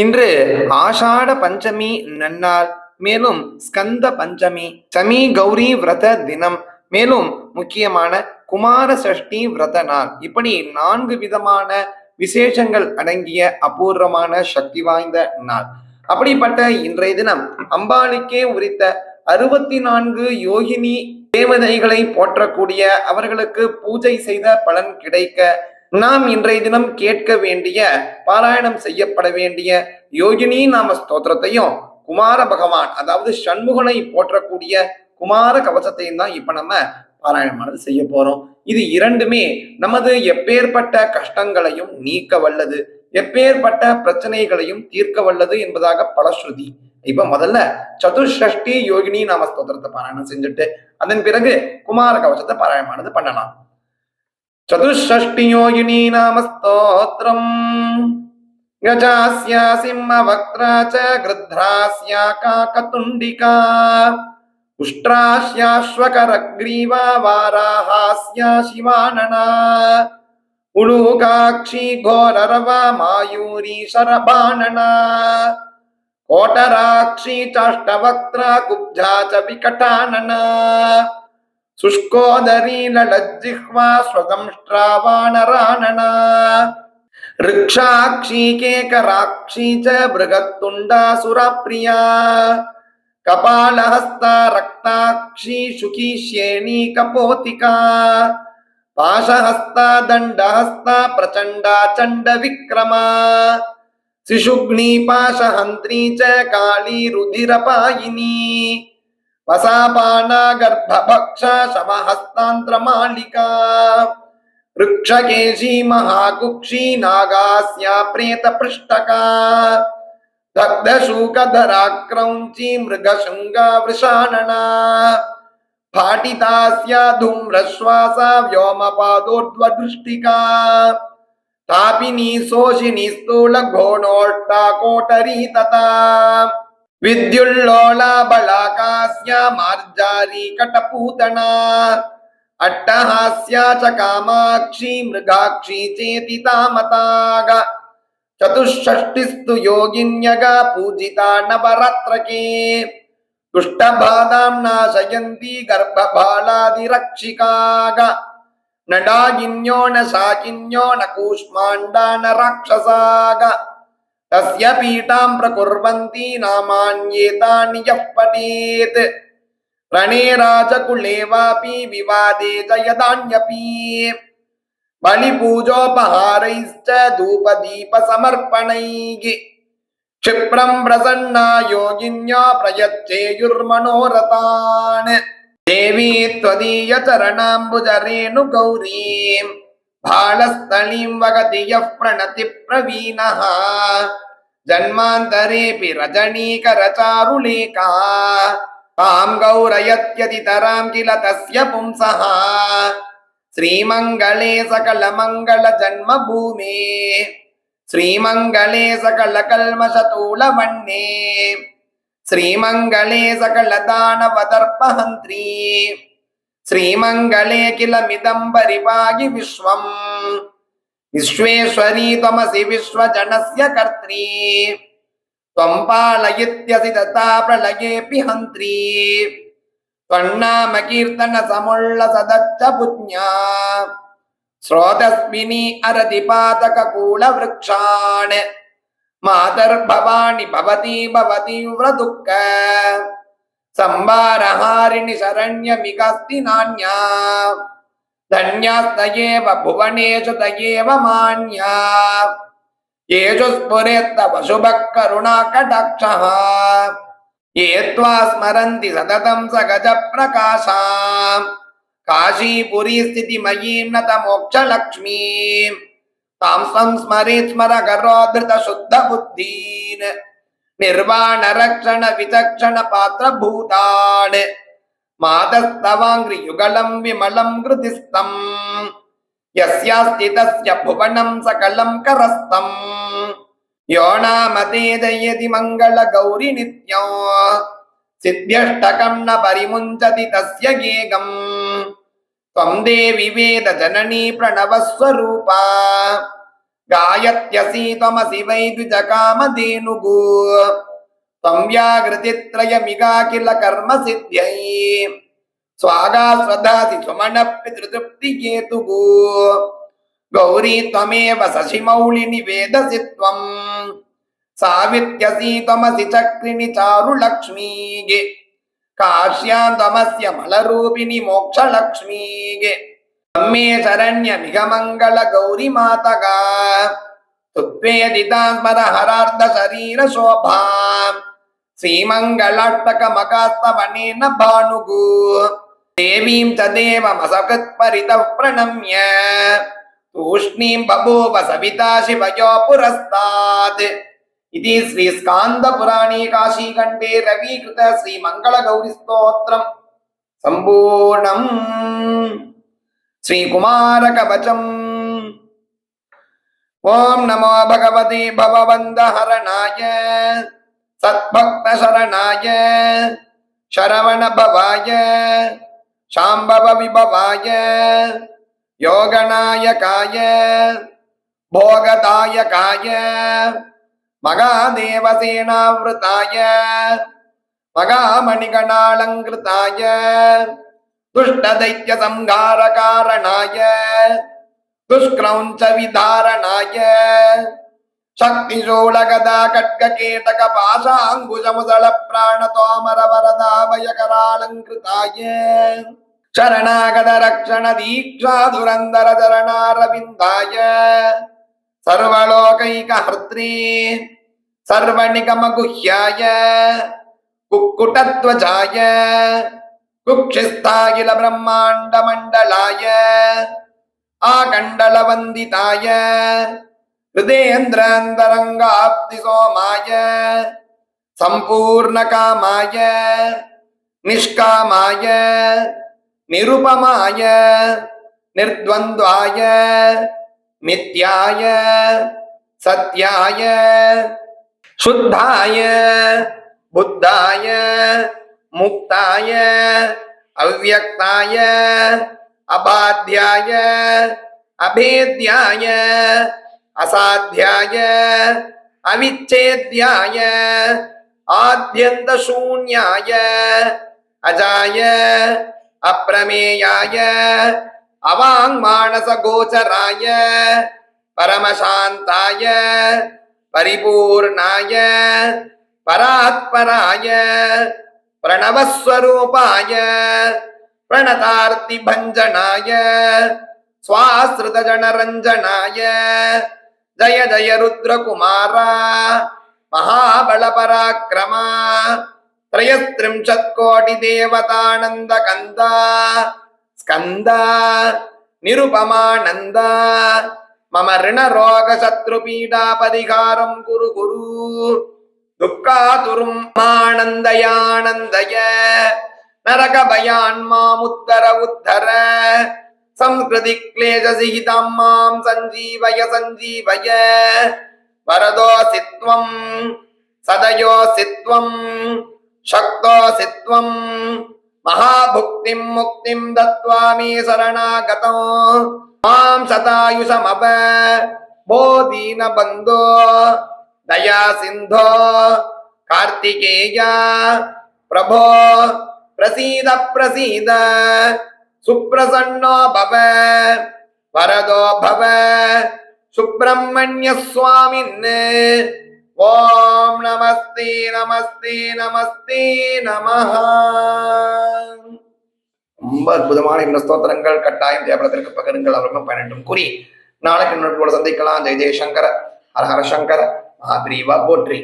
இன்று ஆஷாட பஞ்சமி நன்னாள் மேலும் ஸ்கந்த பஞ்சமி சமி கௌரி விரத தினம் மேலும் முக்கியமான குமார சஷ்டி விரத நாள். இப்படி நான்கு விதமான விசேஷங்கள் அடங்கிய அபூர்வமான சக்தி வாய்ந்த நாள். அப்படிப்பட்ட இன்றைய தினம் அம்பாளுக்கே உரித்த அறுபத்தி நான்கு யோகினி தேவதைகளை போற்றக்கூடிய அவர்களுக்கு பூஜை செய்த பலன் கிடைக்க நாம் இன்றைய தினம் கேட்க வேண்டிய பாராயணம் செய்யப்பட வேண்டிய யோகினி நாம ஸ்தோத்திரத்தையும் குமார பகவான் அதாவது சண்முகனை போற்றக்கூடிய குமார கவசத்தையும் தான் இப்ப நம்ம பாராயணமானது செய்ய போறோம். இது இரண்டுமே நமது எப்பேற்பட்ட கஷ்டங்களையும் நீக்க வல்லது எப்பேற்பட்ட பிரச்சனைகளையும் தீர்க்க வல்லது என்பதாக பலஸ்ருதி இப்ப முதல்ல சதுஷ்டி யோகினி நாம ஸ்தோத்திரத்தை பாராயணம் செஞ்சுட்டு அதன் பிறகு குமார கவசத்தை பாராயணமானது பண்ணலாம். ചതുഷ്ഷ്ടിയോയിനീ നാമസ്തോത്രം. ഗജാസ്യ സിംഹവക്രാച ഗൃധ്രാസ്യ കാകതുണ്ടിക ഉഷ്ട്രാശ്യാശ്വകരഗ്രീവ വാരാഹാസ്യ ശിവാണന ഉളൂകാക്ഷി ഘോരരവ മായൂരി ശരഭാണന കോട്ടരാക്ഷി ചാഷ്ടവക്ര കുബ്ജാ ച വികടാനന च विकटानना शुष्कोदरी लज्जिह्वा स्वदंष्ट्रावाणराणना ऋक्षाक्षी केकराक्षी च बृहत्तुण्डा सुरप्रिया कपालहस्ता रक्ताक्षी शुकी श्येणी कपोतिका पाशहस्ता दण्डहस्ता प्रचण्डा चण्डविक्रमा शिशुग्नी पाशहन्त्री च काली रुधिरपायिनी वसापाना गर्भभक्षा शमहस्तान्त्रमालिका वृक्षकेशी महाकुक्षी नागास्या प्रेतपृष्ठका दग्धशूकधरा क्रौञ्ची मृगशृङ्गा वृषाणना फाटितास्या धूम्रश्वासा व्योमपादोर्ध्वदृष्टिका तापिनी शोषिनी स्थूलघोणोष्टा कोटरी तथा विद्युल्लोला बलाकास्या मार्जारी कटपूतना अट्टहास्या च कामाक्षी मृगाक्षी चेति तामताग चतुष्षष्टिस्तु योगिन्यगा पूजिता नवरात्रके दुष्टबाधां नाशयन्ती गर्भबालादिरक्षिकाग न डागिन्यो न शाकिन्यो न कूष्माण्डा न राक्षसाग तस्य पीठां प्रकुर्वन्ति नामान्येतानि यः पठेत् रणे राजकुले वापि विवादे च यदान्यपि बलिपूजोपहारैश्च धूपदीपसमर्पणैः क्षिप्रं प्रसन्ना योगिन्या प्रयच्चेयुर्मनोरथान् देवी त्वदीयचरणाम्बुजरेणुगौरीम् भालस्थलीं वगति यः प्रणति प्रवीणः जन्मान्तरेऽपि रजनीकरचारुलेखा तां गौरयत्यतितरां किल तस्य पुंसः श्रीमङ्गले सकलमङ्गलजन्मभूमे श्रीमङ्गले सकलकल्मषतूलवन्ने श्रीमङ्गले सकलदानवदर्पहन्त्री శ్రీమంగళే కిల మిదంబరివాగి విశ్వం విశ్వేశ్వరీ తమసి విశ్వజనస్య కర్త్రీ త్వం పాలయిత్యసి తథా ప్రళయేపి హంత్రీ త్వన్నామ కీర్తన సముళ్ళ సదచ్చ పుజ్ఞా ஸ்ரோதஸ்மினி அரதி பாதக கூல விரக்ஷான் மாதர் பவானி பவதி பவதி விரதுக்க संवारहारिणि शरण्यमिकस्ति नान्या धन्यास्तयेव भुवनेषु तयेव मान्या येषु स्फुरेत्तव ये त्वा स्मरन्ति सततं स गजप्रकाशा काशीपुरी स्थितिमयीं नतमोक्षलक्ष्मीं तां संस्मरेत् నిర్వాణరక్షణ విచక్షణ పాత్ర భూతాన్ మాతస్తవాంగ్రి యుగళం విమళం కృతిస్తం యస్యాస్తి తస్య భువనం సకలం కరస్తం యోనామతేజయతి మంగళ గౌరి నిత్యం సిద్ధ్యష్టకం న పరిముంచతి తస్య గేగం త్వం దేవి వేద జననీ ప్రణవస్వరూపా प्रणवस्वरूपा गायत्यसि त्वमसि वै द्विजकामधेनुगु त्वं व्याघृतित्रयमिगा किल कर्मसिद्ध्यै स्वागा स्वदासि सुमनपितृतृप्तिकेतुगु गौरी त्वमेव शशिमौलिनि वेदसि त्वम् सावित्यसि त्वमसि चक्रिणि चारुलक्ष्मीगे काश्यां त्वमस्य मलरूपिणि मोक्षलक्ष्मीगे मे शरण्यमिह मङ्गल गौरि मातगा तुत्वेदिता स्मर हरार्ध शरीर शोभा श्रीमङ्गलाट्टकमकास्तवनेन भानुगु देवीं च देवमसकृत्परितः प्रणम्य तूष्णीं बभूव सविता शिवयो पुरस्तात् इति श्रीस्कान्दपुराणे काशीकण्ठे रवीकृत श्रीमङ्गलगौरिस्तोत्रम् सम्पूर्णम् श्रीकुमारकवचम् ॐ नमो भगवते भवबन्धहरणाय सद्भक्तशरणाय शरवणभवाय शाम्भवविभवाय योगनायकाय भोगदायकाय துஷ்டதைக்கிய சம்ஹார காரணாய துஷ்கிரௌஞ்ச விதாரணாய சக்தி சோழகதா கட்க கேட்டக பாசாங்குஜமுதல பிராண தோமர வரதாபயகராலங்கிருதாய சரணாகத ரக்ஷண தீக்ஷா துரந்தர சரணாரவிந்தாய சர்வலோகைக ஹர்த்ரே சர்வநிகமகுஹ்யாய குக்குடத்வஜாய குக்ஷிஸ்தாயில பிரம்மாண்ட மண்டலாய ஆகண்டலவந்திதாய ஹிருதேந்திராந்தரங்காப்தி சோமாய சம்பூர்ணகாமாய நிஷ்காமாய நிருபமாய நிர்த்வந்தாய நித்யாய சத்யாய சுத்தாய புத்தாய मुक्ताय अव्यक्ताय अबाध्याय अभेद्याय असाध्याय अविच्छेद्याय आद्यन्तशून्याय अजाय अप्रमेयाय अवाङ्मानसगोचराय परमशान्ताय परिपूर्णाय परात्पराय प्रणवस्वरूपाय प्रणतार्तिभञ्जनाय स्वाश्रितजनरञ्जनाय जय जय रुद्रकुमार महाबलपराक्रमा त्रयस्त्रिंशत्कोटिदेवतानन्दकन्द स्कन्द निरुपमानन्द मम ऋणरोगशत्रुपीडापरिहारं कुरु कुरु துக்காதுரும் மானந்தயானந்தய நரகபயான் மாமுத்தர உத்தர சம்கிருதி கிளேசசிகிதாம் மாம் சஞ்சீவய சஞ்சீவய வரதோசித்வம் சதயோசித்வம் சக்தோசித்வம் மகாபுக்திம் முக்திம் தத்வாமி சரணாகதம் மாம் சதாயுஷமப போதீன பந்தோ தயா சிந்தோ கார்த்திகேயா பிரபோ பிரசீத பிரசீத சுப்ரசன்னோ பவ வரதோ பவ சுப்பிரமணிய சுவாமின் ஓம் நமஸ்தே நமஸ்தே நமஸ்தே நம. ரொம்ப அற்புதமான இந்த ஸ்தோத்திரங்கள் கட்டாயம் தேவலத்திற்கு பகிருங்கள் அவர்களும் பயனட்டும் கூறி நாளைக்கு நோட்போடு சந்திக்கலாம். ஜெய் ஜெயசங்கர ஹரஹர சங்கர. மகாபிரிவா போற்றி